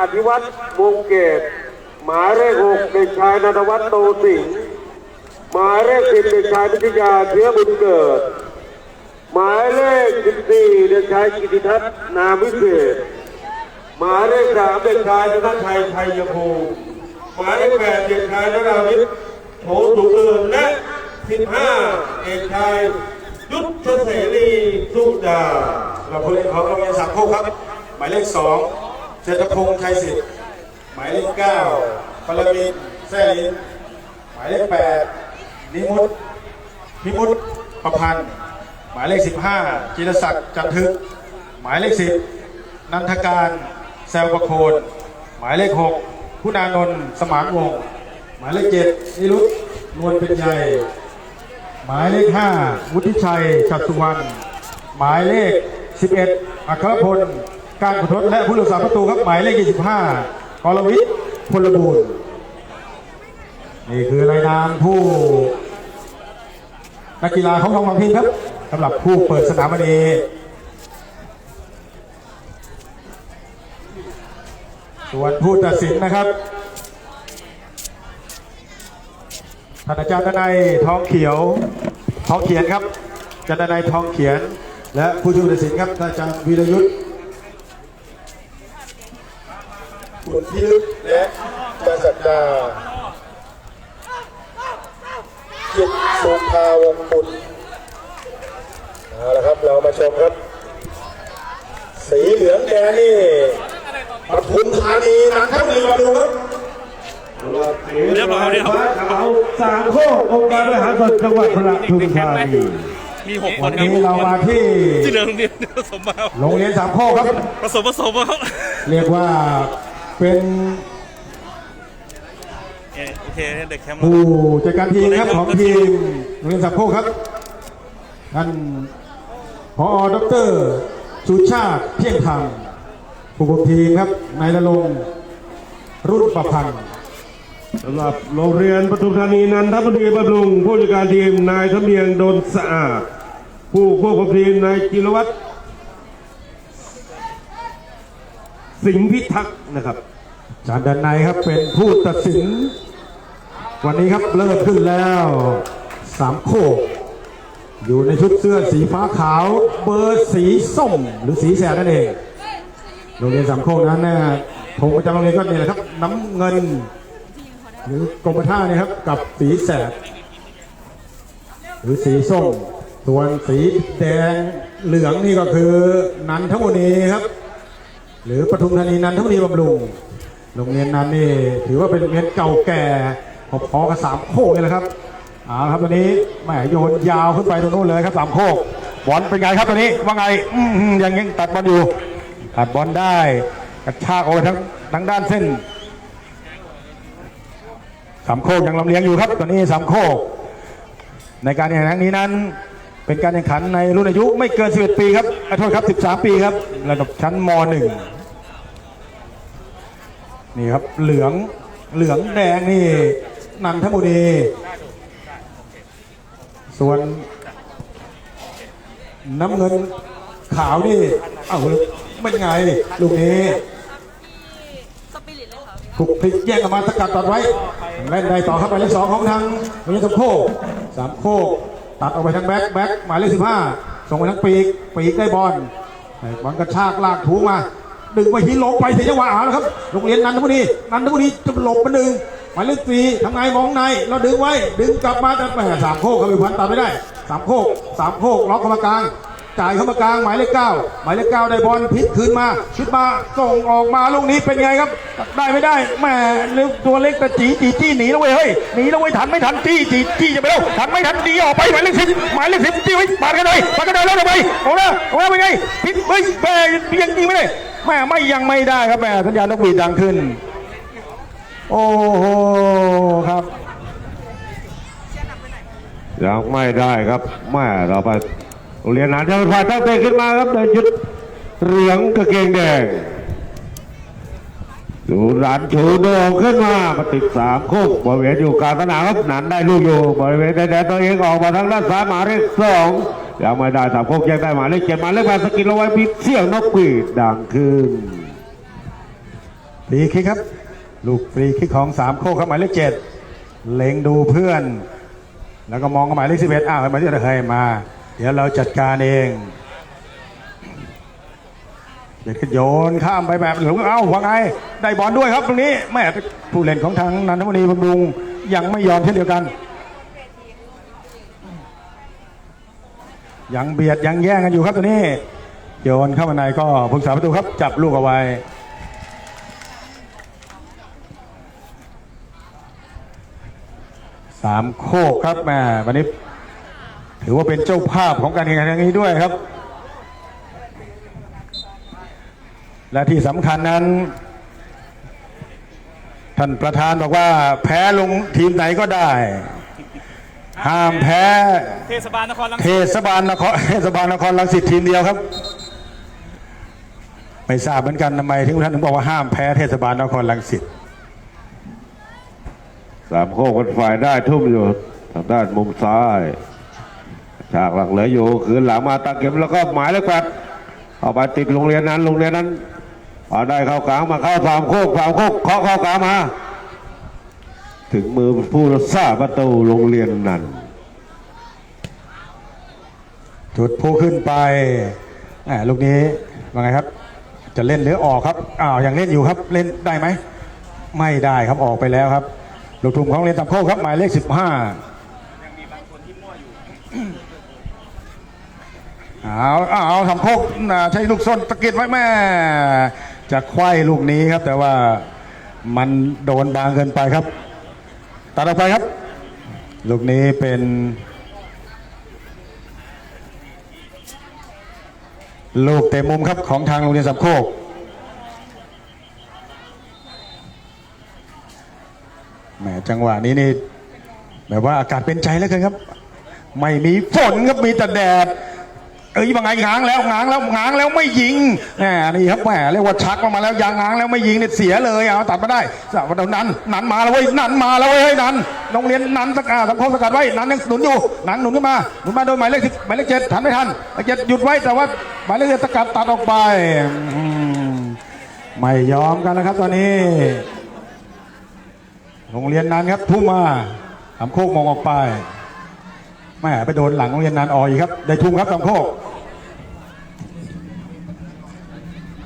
อภิวัตรวงเกต หมายเลขหกเด็กชายนันวัฒน์โตสิงห์หมายเลขสิบเด็กชายพิทยาเชื้อบุญเกิด หมายเลขสิบสี่เด็กชายกิติทัศน์นามวิเศษ หมายเลขสามเด็กชายธนชัยชัยภูมิหมายเลขแปดเด็กชายนราวิทย์โถสุเอิญและสิบห้าเด็กชายยุทธเสรีสุดาเราผู้เล่นของโรงเรียนสามโคกครับ หมายเลขสอง เศรษฐพงษ์ชัยสิทธิ์หมายเลขเก้าปรมินทร์แซ่ลินหมายเลขแปดนิมุตพิมุตประพันธ์ หมายเลขสิบห้าจิรศักดิ์จันทึก หมายเลขสิบนันทการแซวประโคนหมายเลขหกคุณานนท์สมานวงศ์หมายเลขเจ็ดนิรุตนวลเป็นใหญ่หมายเลข5วุฒิชัยชัดสุวรรณหมายเลข11อัครพล การขอทศและผู้รักษาประตูครับหมายเลข 25กรวิทย์พลบูรณ์นี่คือรายนามผู้นักกีฬาของทองบางพินครับสำหรับผู้เปิดสนามวันนี้ส่วนผู้ตัดสินนะครับท่านอาจารย์ดนัยทองเขียวทองเขียนครับอาจารย์ดนัยทองเขียน และผู้ช่วยตัดสินครับท่านอาจารย์วีรยุทธ์ คุณพิลึกและจันสักดาจิตสุภาวงศ์บุตรเอาละครับเรามาชมครับ สีเหลืองแดงนี่ปทุมธานีนันทบุรีมาดูครับเรียบร้อยแล้วขาวสามโคกองค์การบริหารส่วนจังหวัดปทุมธานีมีหกควันนครับนี้เรามาที่ที่เหลือโรงเรียนผสมมาครับโรงเรียนสามโคกครับผสมผสมมาครับเรียกว่า เป็นเอ่อโอเคเด็กแคมป์ผู้จัดการทีมครับของทีมโรงเรียนสามโคกครับท่านพอดรสุชาติเพียงธรรมผู้คุมทีมครับนายณรงค์รุ่นประพันธ์สำหรับโรงเรียนปทุมธานีนันทบุรีบำรุงผู้จัดการทีมนายทะเบียงดนสะอาด ผู้ควบคุมทีมนายจิรวัตรสิงห์พิทักษ์นะครับอา จารย์ดันในครับเป็นผู้ตัดสิน วันนี้ครับเริ่มขึ้นแล้วสามโคกอยู่ในชุดเสื้อสีฟ้าขาว เบอร์สีส้มหรือสีแสดนั่นเองโรงเรียนสามโคกนั้นนะธงประจำโรงเรียนก็นี่แหละครับ น้ำเงิน หรือกรมท่าเนี่ยครับกับสีแสดหรือสีส้ม ส่วนสีแดงเหลืองนี่ก็คือนันทบุรีครับ หรือปทุมธานีนันทบุรีบำรุง โรงเรียนนั้นนี่ถือว่าเป็นโรงเรียนเก่าแก่พอๆกับสามโคกนี่แหละครับเอาครับตอนนี้แหมโยนยาวขึ้นไปตรงนู้นเลยครับสามโคกบอลเป็นไงครับตอนนี้ว่าไงอืยังยังตัดบอลอยู่ตัดบอลได้กระชากออกไปทั้งทั้งด้านเส้นสามโคกยังลำเลียงอยู่ครับตอนนี้สามโคกในการแข่งขันนี้นั้นเป็นการแข่งขันในรุ่นอายุไม่เกิน 11 ปีครับขอโทษครับ 13 ปีครับ ระดับชั้นม .1 นี่ครับเหลืองเหลืองแดงนี่นันทบุรี ส่วน น้ำเงินขาวนี่เอ้าเป็นไงลูกนี้สปิริตเลยค่ะถูกพลิกแย่งออกมาสกัดตัดไว้เล่นได้ต่อครับหมายเลขสองของทางโรงเรีสามโคกสามโคกตัดออกไปทางแบ็คแบ็คหมายเลขสิบห้าส่งไปทางปีกปีกได้บอลบอลกระชากลากถูมา ดึงไปที่หลบไปเสียจังหวะเอาแล้วครับโรงเรียนนันทบุรีนันทบุรีจะหลบมาหนึ่งหมายเลขสี่ทำไงมองในเราดึงไว้ดึงกลับมาแต่แหมสามโคกเขาไปพันตัดไม่ได้สามโคกสามโคกล็อกเข้ามากลางจ่ายเข้ามากลางหมายเลขเก้าหมายเลขเก้าได้บอลพลิกคืนมาชุดมาส่งออกมาลูกนี้เป็นไงครับ ได้ไม่ได้แหม่ลึกตัวเล็กแต่จีจีจี้หนีแล้วเว้ยเฮ้ยหนีแล้วเว้ยทันไม่ทันจี้จีจี้จะไปแล้วทันไม่ทันดีออกไปหมายเลขสิบหมายเลขสิบจี้ไว้ปาดกันเลยปาดกันเลยแล้วทำไมโอ้นะโอ้นะเป็นไงพลิกเฮ้ยแม่ยังยิงไม่ได้ แม่ไม่ยังไม่ได้ครับแม่สัญญาณนกหวีดดังขึ้น โอ้โหครับ ยังไม่ได้ครับแม่เราไปโรงเรียนนานจะผ่าตั้งเตะขึ้นมาครับในชุดเหลืองกางเกงแดงดูรันชูโดงขึ้นมามาติดสามโคกบริเวณอยู่กลางสนามครับนันได้ลูกอยู่บริเวณแดนตัวเองออกมาทางด้านซ้ายหมายเลขสอง ยังไม่ได้สามโคกยังได้หมายเลขเจ็ดหมายเลขแปดสกิลเอาไว้พิเสี่ยงนกกีดดังขึ้นฟรีคิกครับ ลูกฟรีคิกของสามโคกครับหมายเลขเจ็ดเล็งดูเพื่อน แล้วก็มองกับหมายเลขสิบเอ็ดอ้าวหมายเลขเฮ้ยมา เดี๋ยวเราจัดการเองเด็กโยนข้ามไปแบบหลงเอ้าว่าไง ได้บอลด้วยครับตรงนี้แม่ผู้เล่นของทางนันทบุรีบำรุงยังไม่ยอมเช่นเดียวกัน ยังเบียดยังแย่งกันอยู่ครับตัวนี้ โยนเข้ามาในก็ผู้สาประตูครับ จับลูกเอาไว้สามโคกครับแม่วันนี้ ถือว่าเป็นเจ้าภาพของการแข่งขันครั้งนี้ด้วยครับ และที่สำคัญนั้น ท่านประธานบอกว่าแพ้ลงทีมไหนก็ได้ ห้ามแพ้เทศบาลนครลังเทสิตศบาลนครเทศบาลนครลังสิตทีมเดียวครับ ไม่ทราบเหมือนกันทำไมที่ท่านถึงบอกว่าห้ามแพ้เทศบาลนครลังสิตสามโคกเป็นฝ่ายได้ทุ่มอยู่ทางด้านมุมซ้ายฉากหลังเหลืออยู่คืนหลังมาตาเก็บแล้วก็หมายเลขแปดเอาไปติดโรงเรียนนั้นโรงเรียนนั้นเอาได้เข้ากลางมาเข้าสามโคกสามโคกเคาะเข้ากลางมา ถึงมือผู้รักษาประตูโรงเรียนนั้นจุดผู้ขึ้นไปแหมลูกนี้ว่าไงครับ จะเล่นหรือออกครับอ้าวยังเล่นอยู่ครับเล่นได้ไหม ไม่ได้ครับออกไปแล้วครับลูกทุ่มของเรียนตำโคกครับหมายเลขสิบห้าเอาเอาทำโคกใช้ลูกส้นตะกิดไว้แม่ จะไขว้ลูกนี้ครับ แต่ว่ามันโดนบางเกินไปครับ ตัดออกไปครับ ลูกนี้เป็น ลูกเตะมุมครับของทางโรงเรียนสามโคกแหมจังหวะนี้นี่แบบว่าอากาศเป็นใจเหลือเกินครับ ไม่มีฝนครับมีแต่แดด เอ้ยว่าไงง้างแล้วง้างแล้วง้างแล้วไม่ยิงแหมนี่ครับแหมเรียกว่าชักออกมาแล้วยางง้างแล้วไม่ยิงเนี่ยเสียเลยเอาตัดมาได้สวัสดีนันนันมาแล้วเว้ยนันมาแล้วเว้ยเฮ้นันโรงเรียนนันสกัดทำโค้งสกัดไว้นันยังหนุนอยู่นันหนุนขึ้นมาหนุนมาโดยหมายเลขสิบหมายเลขเจ็ดทันไม่ทันหมายเลขเจ็ดหยุดไว้แต่ว่าหมายเลขเจ็ดสกัดตัดออกไปไม่ยอมกันนะครับตอนนี้ โรงเรียนนั้นครับทุ่มมาทำโคกมองออกไปแม่ไปโดนหลังโรงเรียนนั้นออกอีกครับ ได้ทุ่มครับทำโคก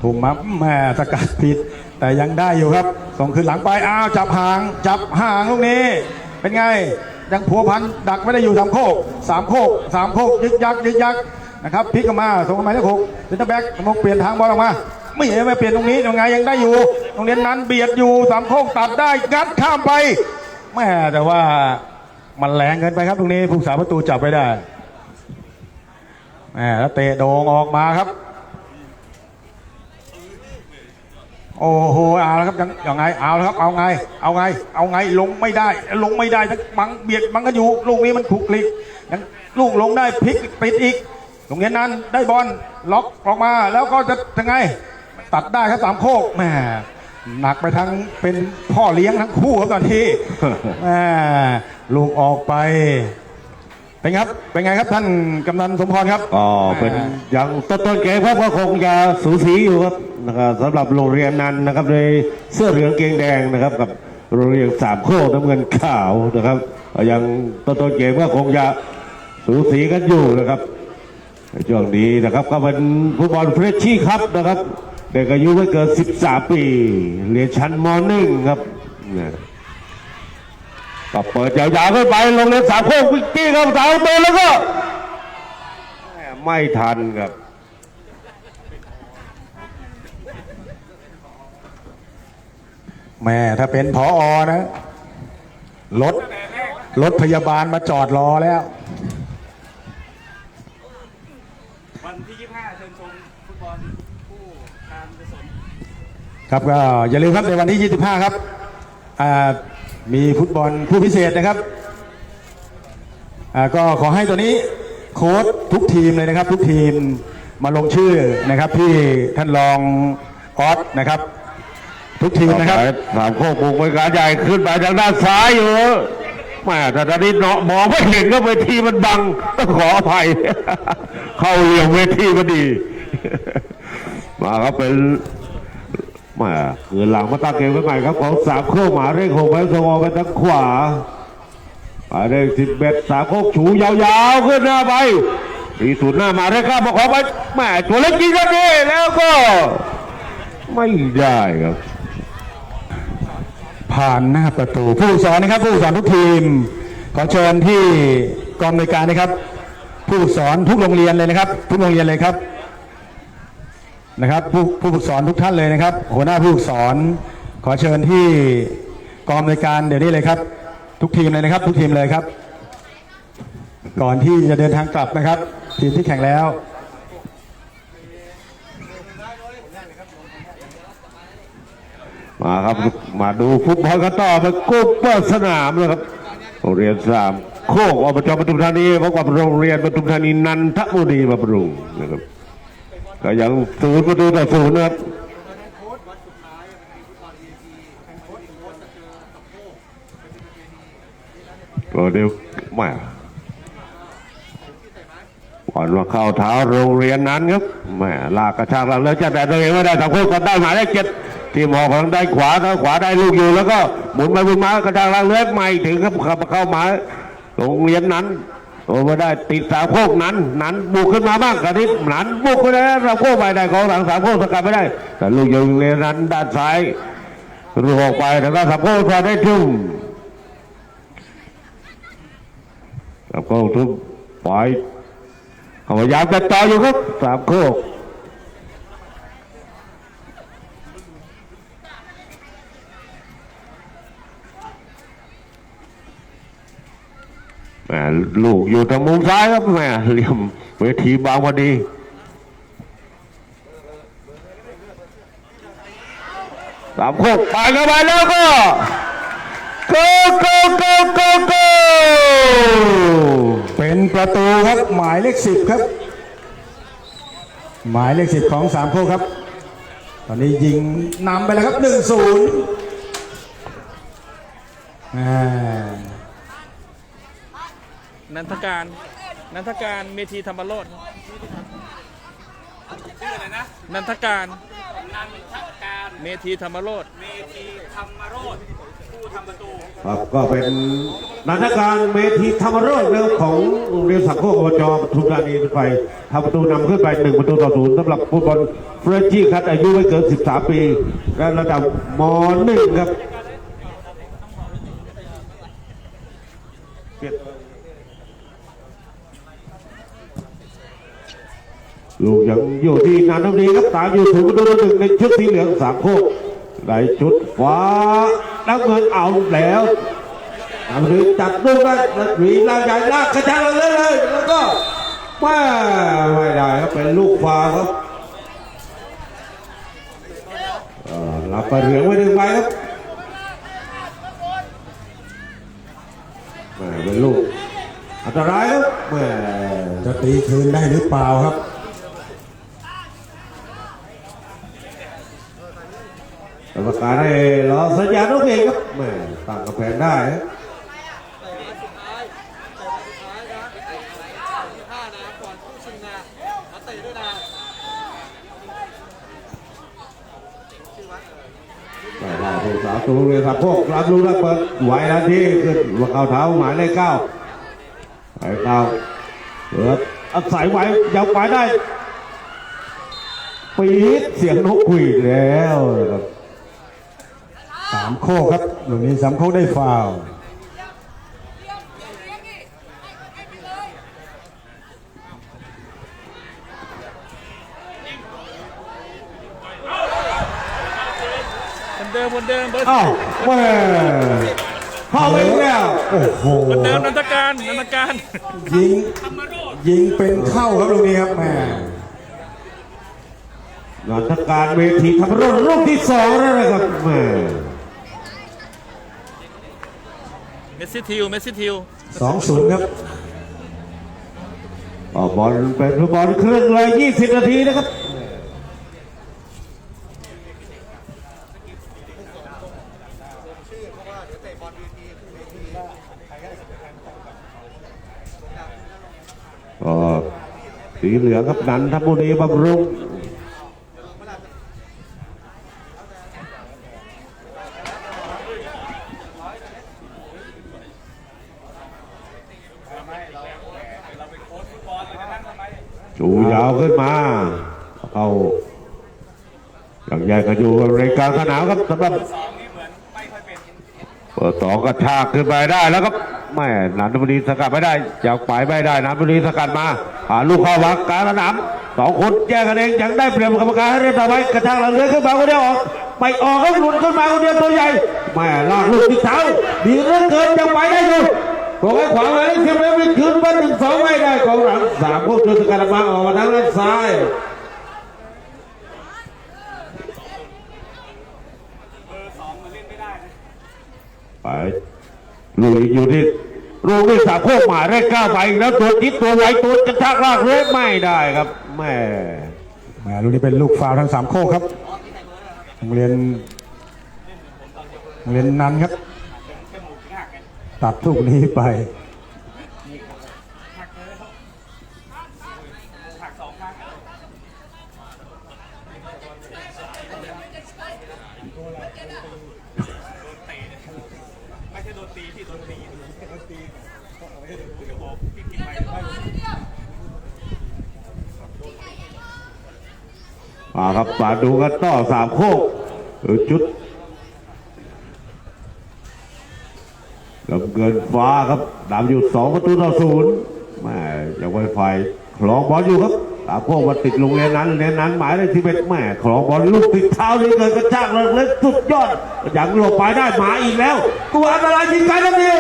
ทุ่มมาแม่สกัดผิด แต่ยังได้อยู่ครับ ส่งคืนหลังไป อ้าว จับหาง จับหางลูกนี้ เป็นไง ยังผัวพันดักไม่ได้อยู่สามโคกสามโคกสามโคกยึกยักยึกยักนะครับพลิกออกมาส่งเข้ามาที่หกเซนเตอร์แบ็กมงเปลี่ยนทางบอลออกมา ไม่เห็นไม่เปลี่ยนตรงนี้ยังไงยังได้อยู่โรงเรียนนั้นเบียดอยู่สามโคกตัดได้งัดข้ามไปแม่แต่ว่ามันแรงเกินไปครับตรงนี้ผู้สาประตูจับไว้ได้แม่แล้วเตะโด่งออกมาครับ โอ้โหเอาแล้วครับยังยังไงเอาแล้วครับเอาไง เอาไง เอาไงลงไม่ได้ ลงไม่ได้ทั้งบังเบียดบังกันอยู่ลูกนี้มันถูกคลิกยังลูกลงได้พลิกปิดอีกตรงนี้นั้นได้บอลล็อกออกมาแล้วก็จะยังไง ตัดได้ครับสามโคกแหม่หนักไปทั้งเป็นพ่อเลี้ยงทั้งคู่ครับตอนนี้แหม่ลูกออกไป เป็นครับ เป็นไงครับท่านกำนันสมพรครับ ก็เป็นอย่างต้นต้นเกมครับก็คงจะสูสีอยู่ครับนะครับสำหรับโรงเรียนนั้นนะครับในเสื้อเหลืองเกงแดงนะครับ กับโรงเรียนสามโคกน้ำเงินขาวนะครับอย่างต้นต้นเกมก็คงจะสูสีกันอยู่นะครับในช่วงนี้นะครับก็เป็นฟุตบอลเฟรชชี่ครับนะครับ เด็กอายุไม่เกิน 13 ปีเรียนชั้นม .1 ครับเนี่ย ก็เปิดยาวๆขึ้นไปโรงเรียนสามโคกวิกกี้ครับสามเบอร์แล้วก็แหม่ไม่ทันครับ แม่ถ้าเป็นพออนะรถรถพยาบาลมาจอดรอแล้ว วันที่ 25 เชิญชมฟุตบอลผู้การกุศล ครับก็อย่าลืมครับในวันที่ 25 ครับอ่า มีฟุตบอลผู้พิเศษนะครับอ่าก็ขอให้ตัวนี้โค้ชทุกทีมเลยนะครับ ทุกทีมมาลงชื่อนะครับที่ท่านรองออสนะครับ ทุกทีมนะครับสามโคกบุกบริการใหญ่ขึ้นไปทางด้านซ้ายอยู่แม่แต่ตอนนี้เนาะมองไม่เห็นก็เวทีมันบังต้องขออภัย เข้าเหลี่ยมเวทีพอดี มาครับเป็น มาคืนหลังมาตั้งเกมไว้ใหม่ครับของสามโคกหมาเร่งหกไปสวอไปทางขวาหมายเลขสิบเอ็ดสามโคกฉูยาวๆขึ้นหน้าไปทีสุดหน้ามาเร่งข้ามมาขอไปแม่ตัวเล็กจริงกันนี่แล้วก็ ไม่ได้ครับ ผ่านหน้าประตูผู้สอนนะครับ ผู้สอนทุกทีม ขอเชิญที่กองบริการนะครับ ผู้สอนทุกโรงเรียนเลยนะครับ ทุกโรงเรียนเลยครับ นะครับผู้ผู้ฝึกสอนทุกท่านเลยนะครับ หัวหน้าผู้ฝึกสอนขอเชิญที่กองบริการเดี๋ยวนี้เลยครับ ทุกทีมเลยนะครับ ทุกทีมเลยครับ ก่อนที่จะเดินทางกลับนะครับ ทีมที่แข่งแล้ว มาครับมาดูฟุตบอลกันต่อไปกุ๊บเปิดสนามนะครับโรงเรียนสามโคกอบจปทุมธานีพบกับโรงเรียนปทุมธานีนันทบุรีมาปรุงนะครับ ก็ยังศูนย์ประตูต่อศูนย์นะครับก็เดียวแมาก่อนว่าเข้าเท้าโรงเรียนนั้นครับแม่ลากกระชากหลังแล้วจะแต่ตัวเองไม่ได้ทำโค้งก็ได้หมายเลขเจ็ดที่มองทางด้านขวาทางขวาได้ลูกอยู่แล้วก็หมุนไปหมุนมากระชากหลังเลื้อยไม่ถึงครับเข้าเข้ามาโรงเรียนนั้น โอ้ไม่ได้ติดสามโค้งนั้นนั้นบุกขึ้นมาบ้างกระดิบนั้นบุกไปได้สามโค้งไปได้ของหลังสามโค้งสกัดไม่ได้ แต่ลูกยิงเรียนนั้นด้านซ้ายลูกออกไปแต่ก็สามโค้งพอได้ทุ่มสามโค้งทุ่มปล่อยเขาพยายามจะต่ออยู่ครับสามโคกแหม่ ลูกอยู่ทางมุมซ้ายครับแม่เหลี่ยมเวทีบางพอดีสามโคกไปเข้าไปแล้วก็โกโกโกโกโกเป็นประตูครับหมายเลขสิบครับ หมายเลขสิบของสามโคกครับ ตอนนี้ยิงนำไปแล้วครับหนึ่งศูนย์อ่า นันทการนันทการเมธีธรรมโรธชื่ออะไรนะนันทการนันทการเมธีธรรมโรธครับก็เป็นนักการเมธีธรรมโรจน์นะครับของโรงเรียนสังโคอบจปทุมธานีไปทำประตูนำขึ้นไปหนึ่งประตูต่อศูนย์สำหรับฟุตบอลเฟรนชี่คัดอายุไม่เกิน 13 ปีและระดับม .1 ครับ ลูกยังอยู่ที่นันทบุรีครับตามอยู่ถึงประตูหนึ่งในชุดสีเหลืองสามโคกในชุดฟ้าน้ำเงินเอาแล้วนันทบุรีจับลูกได้หวีลากใหญ่ลากกระชากเลยเลยแล้วก็ไม่ไม่ได้ครับเป็นลูกฟ้าครับเออรับไปเหลืองไว้หนึ่งใบครับม่เป็นลูกอันตรายครับแม่จะตีคืนได้หรือเปล่าครับ กรรมการให้รอสัญญาณนกเองครับแม่ตั้งกำแพงได้นะผู้สาวตัวเรือครับพวกรับรู้แล้วเปิดไหวทันทีขึ้นว่าเข้าเท้าหมายเลขเก้าหมายเก้าเปิดอาศัยไหวยังไปได้ปีดเสียงนกหวีดแล้วครับ สามโค้งครับตรงนี้สามโค้งได้ฟาวเดิมบนเดิมเบอร์อ้าวแม่เข้าไปแล้ว โอ้โหบนเดิมนันทการนันทการ ยิง ยิงเป็นเข้าครับตรงนี้ครับแม่นันทการเวทีทำรุ่นลูกที่สองแล้วนะครับแม่ เมสซี่ทิวเมสซี่ทิวสองศูนย์ครับออกบอลเป็นฟุตบอลครึ่งเลย20นาทีนะครับก็สีเหลืองครับนันทบุรีบำรุง จูยาวขึ้นมาเอาอย่างใหญ่ก็อยู่ในกลางสนามครับสำหรับเปิดสองกระชากขึ้นไปได้แล้วครับแม่นันทบุรีสกัดไม่ได้จากไปไม่ได้นันทบุรีสกัดมาหาลูกเข้าวางกลางสนามสองคนแยกกันเองยังได้เปรียบกรรมการให้เรียบร้อยกระชากหลังเรือขึ้นมาคนเดียวออกไม่ออกก็หลุดขึ้นมาคนเดียวตัวใหญ่แม่ลากลูกติดเท้าดีเหลือเกินยังไปได้อยู่บอกให้ขวางไว้เทียบแล้วไม่คืนบ้านหนึ่งสองไม่ได้ของหลังสามพวกเจอสกัดมาออกมาทางด้านซ้าย เบอร์สองมันเล่นไม่ได้นะ ไปนี่อยู่ที่ลูกที่สามโคกหมาได้ก้าวไปอีกแล้วตัวจิตตัวไวตัวกระชากลากเลยไม่ได้ครับแม่แหมลูกนี้เป็นลูกฟาวทั้งสามโคกครับโรงเรียนโรงเรียนนั้นครับ ตัดลูกนี้ไป หักสองครั้งไม่ใช่โดนตีพี่โดนตีโดนตีพี่ก็บอกพี่กินไป มาครับมา ดูกันต่อสามโคกจุดลำเกินฟ้าครับดำอยู่สองประตูต่อศูนย์แม่ยังไวไฟคลองบอลอยู่ครับสามโคกมาติดโรงเรียนนั้นเรียนนั้นหมายเลขที่เป็นแม่คลองบอลลูกติดเท้านี่เกินกระชากเลยเล็กสุดยอดยังหลบไปได้หมาอีกแล้ว ตัวอันตรายจริงกันนะนี่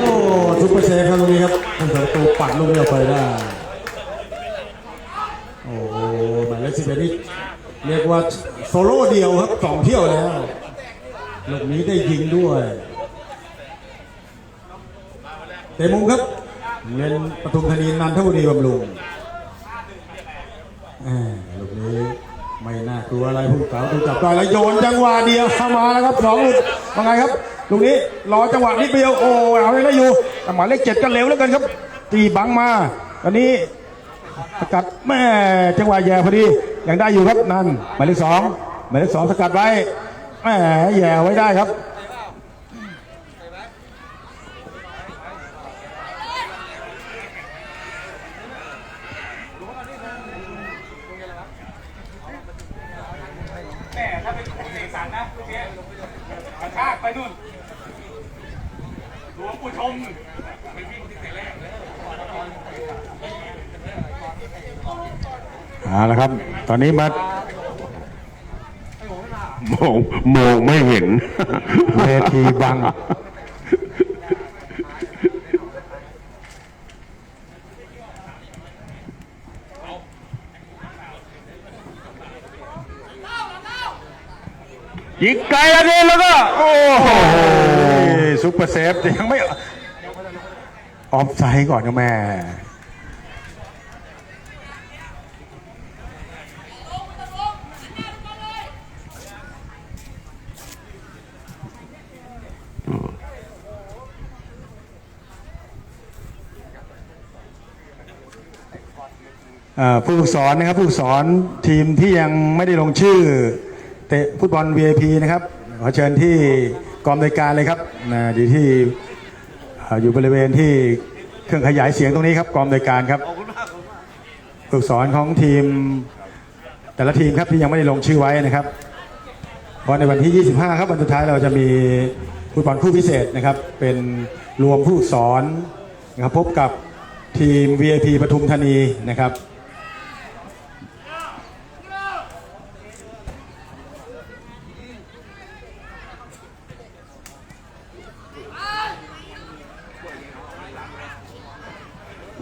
โอ้ซุปเปอร์เซฟครับลูกนี้ครับท่านประตูปัดลูกนี้ออกไปได้โอ้หหมายเลขสิบเอ็ดนี่ เรียกว่าโซโล่เดียวครับสองเที่ยวแล้วลูกนี้ได้ยิงด้วยเตะมุมครับเงินปทุมธานีนันทบุรีบำรุงหลูกนี้ไม่น่ากลัวอะไรผู้เก่าดูจับได้แล้วโยนจังหวะเดียวเข้ามาแล้วครับสองลูกว่าไงครับลูกนี้รอจังหวะนิดเดียวโอ้เอาได้อยู่แต่หมายเลขเจ็ดก็เร็วแล้วกันครับตีบังมาตอนนี้ สกัดแม่จังหวะแย่พอดียังได้อยู่ครับนั่นหมายเลขสองหมายเลขสองสกัดไว้แม่แย่ไว้ได้ครับแม่ถ้าเป็นเสกสรรนะลูกเนี้ชากไปนู่นหลวงปู่ชมไปวิ่งที่เตะแรก เอาละครับ ตอนนี้มามองมองไม่เห็น เวทีบัง ยิงไกลอันนี้แล้วก็ โอ้โหซุปเปอร์เซฟแต่ยังไม่ออฟไซด์ก่อนครับแม่ ผู้ฝึกสอนนะครับผู้ฝึกสอนทีมที่ยังไม่ได้ลงชื่อเตะฟุตบอล VIP นะครับขอเชิญที่กองบริการเลยครับนะอยู่ที่อยู่บริเวณที่เครื่องขยายเสียงตรงนี้ครับกองบริการครับฝึกสอนของทีมแต่ละทีมครับที่ยังไม่ได้ลงชื่อไว้นะครับพราะในวันที่ 25 ครับวันสุดท้ายเราจะมีฟุตบอลคู่พิเศษนะครับเป็นรวมผู้สอนนะครับพบกับทีม VIP ปทุมธานีนะครับ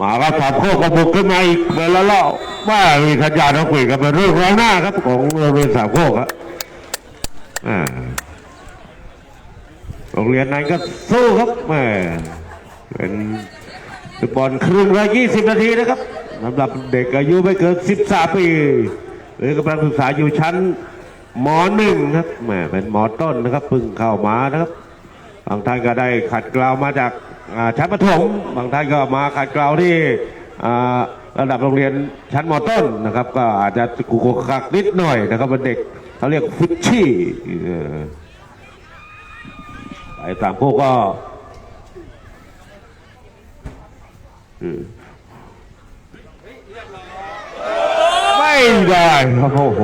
มาครับสามโคกก็บุกขึ้นมาอีกเวลาล่อว่ามีขันยาต้องคุยกันเป็นเรื่องร้องหน้าครับของโรงเรียนสามโคกครับโรงเรียนนั้นก็สู้ครับแม่เป็นฟุตบอลครึ่งละ20นาทีนะครับสำหรับเด็กอายุไม่เกิน13ปี หรือกำลังศึกษาอยู่ชั้นมหนึ่งครับแหมเป็นมต้นนะครับเพิ่งเข้ามานะครับบางท่านก็ได้ขัดเกลามาจาก ชั้นประถมบางท่านก็มาขัดเกลาที่ระดับโรงเรียนชั้นมต้นนะครับ ก็อาจจะกุกกักนิดหน่อยนะครับเป็นเด็กเขาเรียกฟุชชี่ไอ้สามพวกก็ไม่ได้ครับโอ้โห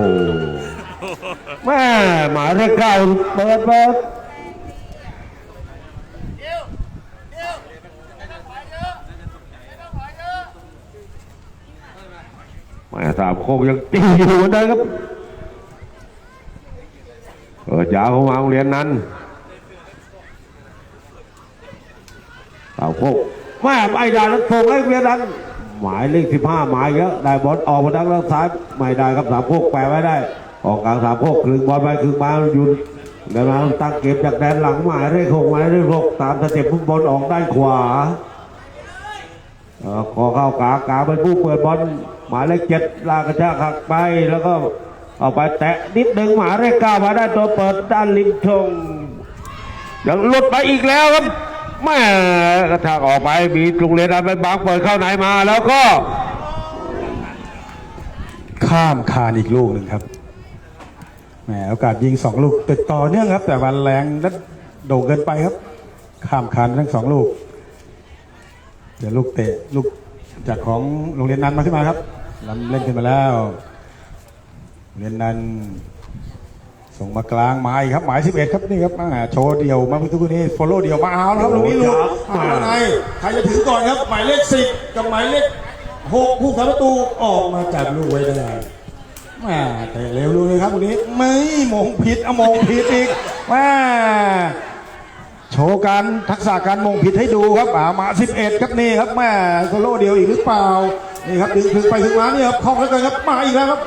แม่หมายเลขเก้าเปิดเปิด แม่สามโคกยังตีอยู่เหมือนเดิมครับเปิดยาวเข้ามาโรงเรียนนั้นสามโคกแม่ไม่ได้แล้วส่งให้โรงเรียนนั้นหมายเลขสิบห้าหมายเยอะได้บอลออกมาทางด้านซ้ายไม่ได้ครับสามโคกแปลไว้ได้ ออกกลางสามโคกคลึงบอลไปคลึงมายุนเดี๋ยวมาตั้งเก็บจากแดนหลังหมายเลขหกหมายเลขหกตามสเต็ปฟุตบอลออกด้านขวาเอ่อขอเข้ากลางกลางเป็นผู้เปิดบอล หมายเลขเจ็ดลากกระชากหักไปแล้วก็เอาไปแตะนิดหนึ่งหมายเลขเก้ามาได้ตัวเปิดด้านริมชงยังหลุดไปอีกแล้วครับแม่กระชากออกไปมีโรงเรียนอันเป็นบางเปิดเข้าไหนมาแล้วก็ ข้ามคานอีกลูกหนึ่งครับแหมโอกาสยิงสองลูกติดต่อเนื่องครับ แต่วันแรงและโด่งเกินไปครับ ข้ามคานทั้งสองลูก เดี๋ยวลูกเตะลูกจากของโรงเรียนนันมาขึ้นมาครับ ลำเล่นขึ้นมาแล้วโรงเรียนนันส่งมากลางไม้ครับหมาย 11 ครับนี่ครับอ่าโชว์เดียวมาเมื่อสักครู่นี้โฟโล่เดียวมาเอาแล้วครับตรงนี้ลูกเอาแล้วไงใครจะถึงก่อนครับ หมายเลขสิบกับหมายเลขหกผู้ทำประตูออกมาจับลูกไว้ได้แม่เตะเร็วลูกเลยครับตรงนี้ไม่มงผิดเอามงผิดอีกแม่โชว์การทักษะการมงผิดให้ดูครับอ่ามา 11 ครับนี่ครับแม่โซโล่เดียวอีกหรือเปล่า นี่ครับดึงถึงไปถึงมานี่ครับคล่องแล้วกันครับมาอีกแล้วครับ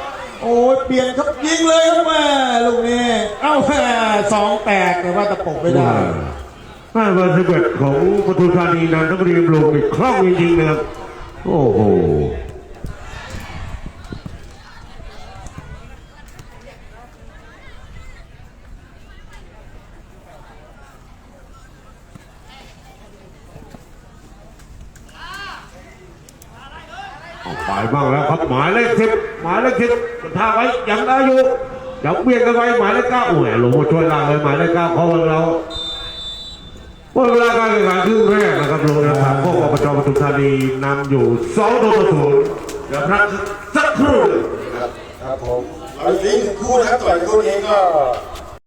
โอ้ยเปลี่ยนครับยิงเลยครับแม่ลูกนี้เอ้าแม่สองแตกแต่ว่าตะปบไม่ได้แม่เบอร์สิบเอ็ดของปทุมธานีนันทบุรีบลูอีกคล่องจริงๆนะครับโอ้โห เอาไปบ้างแล้วครับห มายเลขสิบหมายเลขสิบท่าไว้ยังได้อยู่ยังเบียดกันไว้หมายเลขเก้าโอ้ยหลวงมาช่วยล่างเลยหมายเลขเก้าของเราหมดเวลาการแข่งขันครึ่งแรกนะครับโรงเรียนสามโคกอบจปทุมธานีนำอยู่สองต่อศูนย์เดี๋ยวพักสักครู่หนึ่งครับผมเราอีกนิดหนึ่งคู่นะครับต่อยคู่นี้ก็